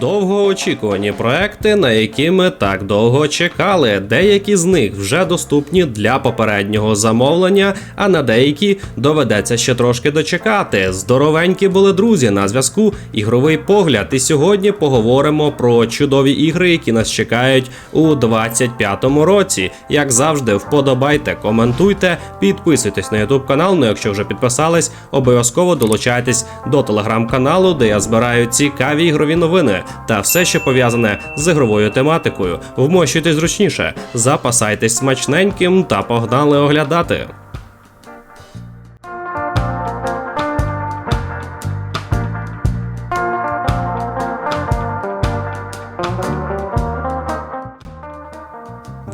Довгоочікувані проекти, на які ми так довго чекали. Деякі з них вже доступні для попереднього замовлення, а на деякі доведеться ще трошки дочекати. Здоровенькі були друзі на зв'язку. Ігровий погляд. І сьогодні поговоримо про чудові ігри, які нас чекають у 25-му році. Як завжди, вподобайте, коментуйте, підписуйтесь на YouTube канал. Ну якщо вже підписались, обов'язково долучайтесь до телеграм-каналу, де я збираю цікаві ігрові новини та все, що пов'язане з ігровою тематикою. Вмощуйтесь зручніше, запасайтесь смачненьким та погнали оглядати.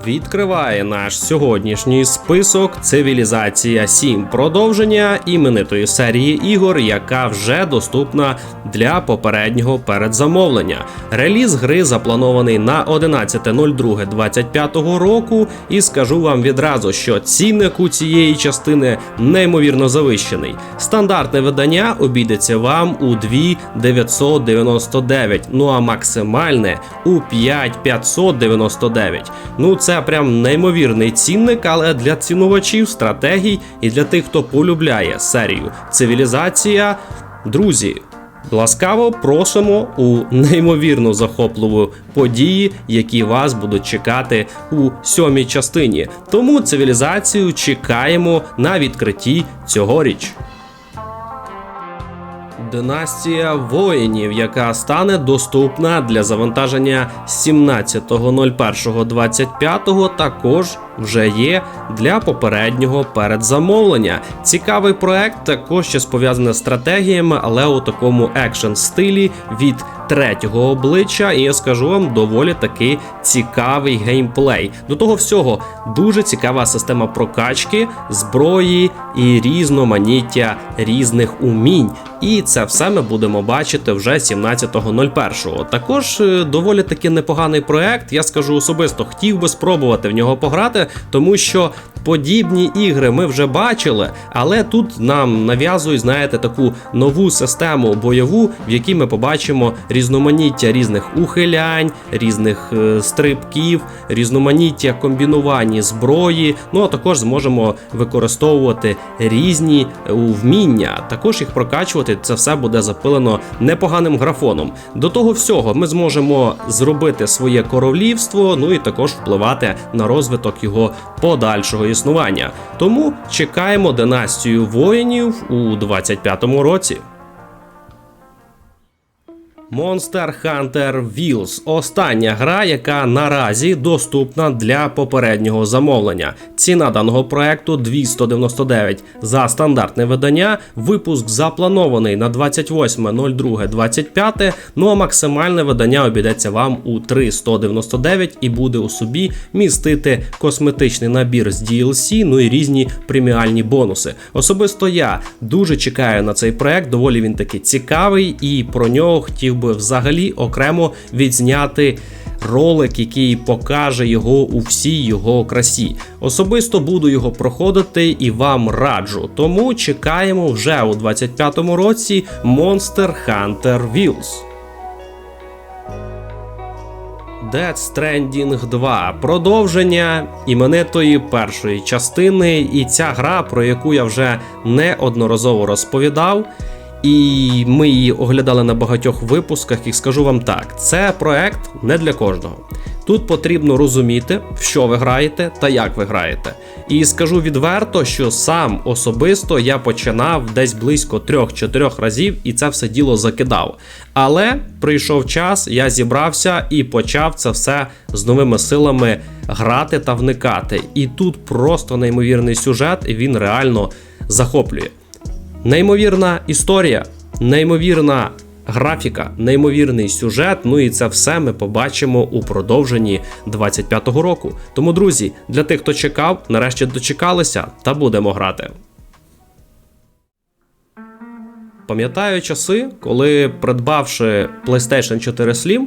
Відкриває наш сьогоднішній список Цивілізація 7 продовження іменитої серії ігор, яка вже доступна для попереднього передзамовлення. Реліз гри запланований на 11.02.25 року, і скажу вам відразу, що цінник у цієї частини неймовірно завищений. Стандартне видання обійдеться вам у 2,999, ну а максимальне у 5,599. Ну це прям неймовірний цінник, але для цінувачів стратегій і для тих, хто полюбляє серію цивілізація. Друзі, ласкаво просимо у неймовірно захопливу події, які вас будуть чекати у сьомій частині. Тому цивілізацію чекаємо на відкритті цьогоріч. Династія воїнів, яка стане доступна для завантаження 17.01.25, також вже є для попереднього передзамовлення. Цікавий проект, також щось пов'язане з стратегіями, але у такому екшн стилі від третього обличчя. І я скажу вам доволі таки цікавий геймплей. До того всього дуже цікава система прокачки, зброї і різноманіття різних умінь. І це все ми будемо бачити вже 17.01. Також е, доволі таки непоганий проект. Я скажу особисто, хотів би спробувати в нього пограти, тому що подібні ігри ми вже бачили, але тут нам нав'язують, знаєте, таку нову систему бойову, в якій ми побачимо різноманіття різних ухилянь, різних е, стрибків, різноманіття комбінувані зброї. Ну а також зможемо використовувати різні е, вміння. Також їх прокачувати. Це все буде запилено непоганим графоном. До того всього, ми зможемо зробити своє королівство, ну і також впливати на розвиток його подальшого існування. Тому чекаємо династію воїнів у 25-му році. Monster Hunter Wheels – остання гра, яка наразі доступна для попереднього замовлення. Ціна даного проекту 299 за стандартне видання. Випуск запланований на 28.02.25, Ну а максимальне видання обійдеться вам у 399 і буде у собі містити косметичний набір з DLC, ну і різні преміальні бонуси. Особисто я дуже чекаю на цей проект. Доволі він такий цікавий, і про нього хотів би взагалі окремо відзняти. Ролик, який покаже його у всій його красі. Особисто буду його проходити і вам раджу. Тому чекаємо вже у 25-му році Monster Hunter Wheels. Dead Stranding 2 продовження іменитої першої частини, і ця гра, про яку я вже неодноразово розповідав. І ми її оглядали на багатьох випусках, і скажу вам так: це проект не для кожного. Тут потрібно розуміти, в що ви граєте та як ви граєте. І скажу відверто, що сам особисто я починав десь близько 3-4 разів і це все діло закидав. Але прийшов час, я зібрався і почав це все з новими силами грати та вникати. І тут просто неймовірний сюжет, і він реально захоплює. Неймовірна історія, неймовірна графіка, неймовірний сюжет. Ну і це все ми побачимо у продовженні 25-го року. Тому, друзі, для тих, хто чекав, нарешті дочекалися та будемо грати. Пам'ятаю часи, коли придбавши PlayStation 4 Slim,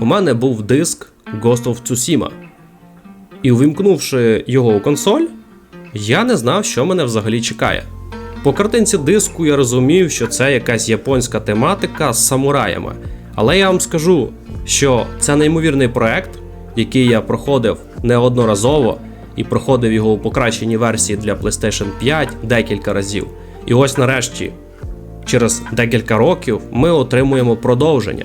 у мене був диск Ghost of Tsushima. І увімкнувши його у консоль, я не знав, що мене взагалі чекає. По картинці диску я розумів, що це якась японська тематика з самураями. Але я вам скажу, що це неймовірний проект, який я проходив неодноразово і проходив його у покращеній версії для PlayStation 5 декілька разів. І ось нарешті, через декілька років, ми отримуємо продовження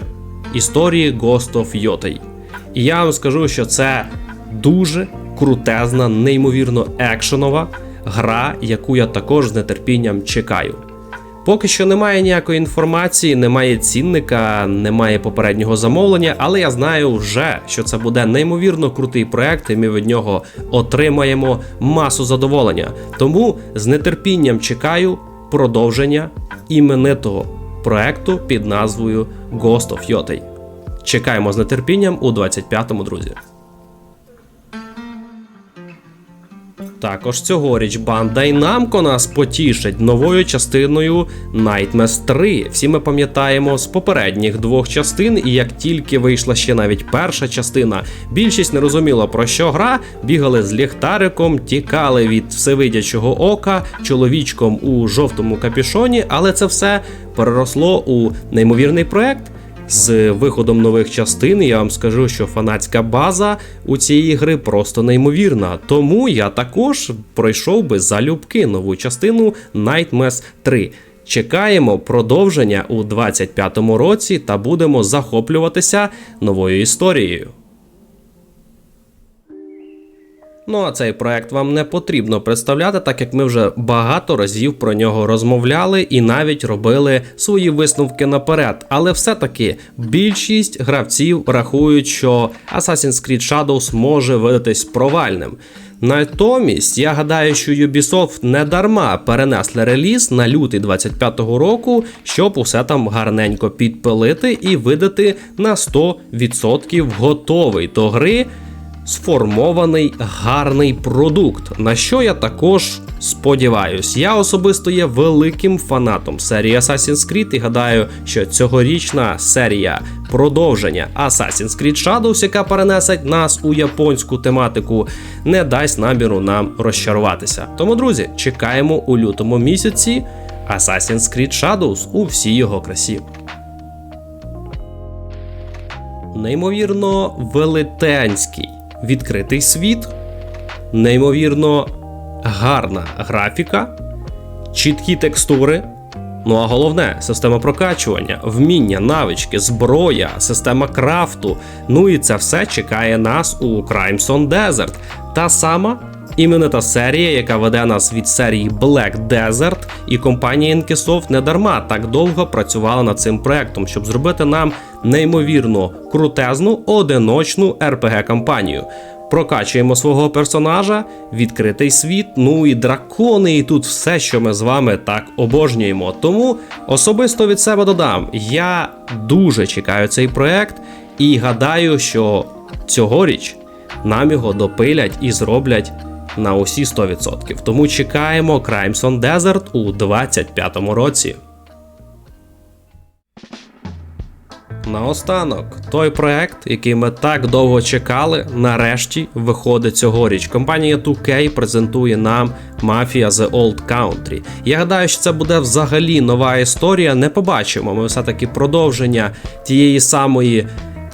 історії Ghost of Yotei. І я вам скажу, що це дуже крутезна, неймовірно екшенова гра, яку я також з нетерпінням чекаю. Поки що немає ніякої інформації, немає цінника, немає попереднього замовлення, але я знаю вже, що це буде неймовірно крутий проект, і ми від нього отримаємо масу задоволення. Тому з нетерпінням чекаю продовження іменитого проекту під назвою Ghost of Yotei. Чекаємо з нетерпінням у 25-му, друзі. Також цьогоріч Bandai Namco нас потішить новою частиною Nightmares 3. Всі ми пам'ятаємо з попередніх двох частин, і як тільки вийшла ще навіть перша частина, більшість не розуміла про що гра, бігали з ліхтариком, тікали від всевидячого ока, чоловічком у жовтому капюшоні, але це все переросло у неймовірний проект. З виходом нових частин я вам скажу, що фанатська база у цієї гри просто неймовірна. Тому я також пройшов би залюбки нову частину Nightmares 3. Чекаємо продовження у 25-му році та будемо захоплюватися новою історією. Ну а цей проект вам не потрібно представляти, так як ми вже багато разів про нього розмовляли і навіть робили свої висновки наперед. Але все-таки більшість гравців рахують, що Assassin's Creed Shadows може видатись провальним. Натомість я гадаю, що Ubisoft не дарма перенесли реліз на лютий 25-го року, щоб усе там гарненько підпилити і видати на 100% готовий до гри сформований гарний продукт, на що я також сподіваюсь. Я особисто є великим фанатом серії Assassin's Creed і гадаю, що цьогорічна серія продовження Assassin's Creed Shadows, яка перенесить нас у японську тематику, не дасть наміру нам розчаруватися. Тому, друзі, чекаємо у лютому місяці Assassin's Creed Shadows у всій його красі неймовірно велетенський відкритий світ, неймовірно гарна графіка, чіткі текстури. Ну а головне система прокачування, вміння, навички, зброя, система крафту. Ну і це все чекає нас у Crimson Desert. Та сама іменно серія, яка веде нас від серії Black Desert, і компанія Inkisoft не дарма так довго працювала над цим проектом, щоб зробити нам неймовірно крутезну одиночну rpg кампанію Прокачуємо свого персонажа, відкритий світ, ну і дракони, і тут все, що ми з вами так обожнюємо. Тому особисто від себе додам, я дуже чекаю цей проект і гадаю, що цьогоріч нам його допилять і зроблять на усі 100%. Тому чекаємо Crimson Desert у 25-му році. Наостанок, той проект, який ми так довго чекали, нарешті виходить цьогоріч. Компанія 2K презентує нам Mafia The Old Country. Я гадаю, що це буде взагалі нова історія. Не побачимо. Ми все-таки продовження тієї самої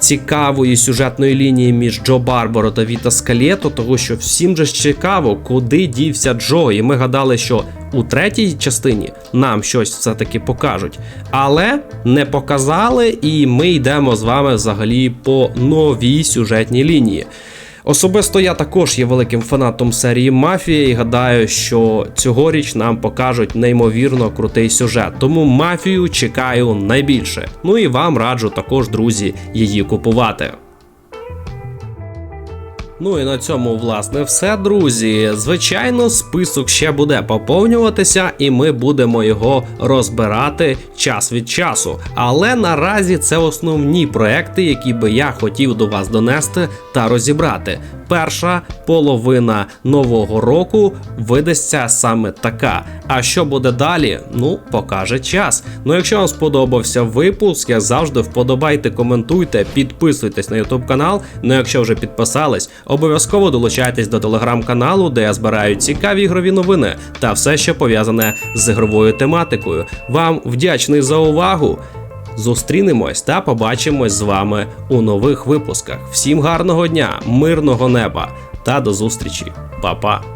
цікавої сюжетної лінії між Джо Барбаро та Віта Скалєто, тому що всім же ж цікаво, куди дівся Джо. І ми гадали, що у третій частині нам щось все-таки покажуть. Але не показали, і ми йдемо з вами взагалі по новій сюжетній лінії. Особисто я також є великим фанатом серії Мафія і гадаю, що цьогоріч нам покажуть неймовірно крутий сюжет. Тому мафію чекаю найбільше. Ну і вам раджу також, друзі, її купувати. Ну і на цьому, власне, все, друзі. Звичайно, список ще буде поповнюватися, і ми будемо його розбирати час від часу. Але наразі це основні проекти, які би я хотів до вас донести та розібрати перша половина нового року видасться саме така. А що буде далі? Ну, покаже час. Ну, якщо вам сподобався випуск, як завжди, вподобайте, коментуйте, підписуйтесь на YouTube канал. Ну, якщо вже підписались, обов'язково долучайтесь до телеграм-каналу, де я збираю цікаві ігрові новини та все, що пов'язане з ігровою тематикою. Вам вдячний за увагу. Зустрінемось та побачимось з вами у нових випусках. Всім гарного дня, мирного неба та до зустрічі, Па-па!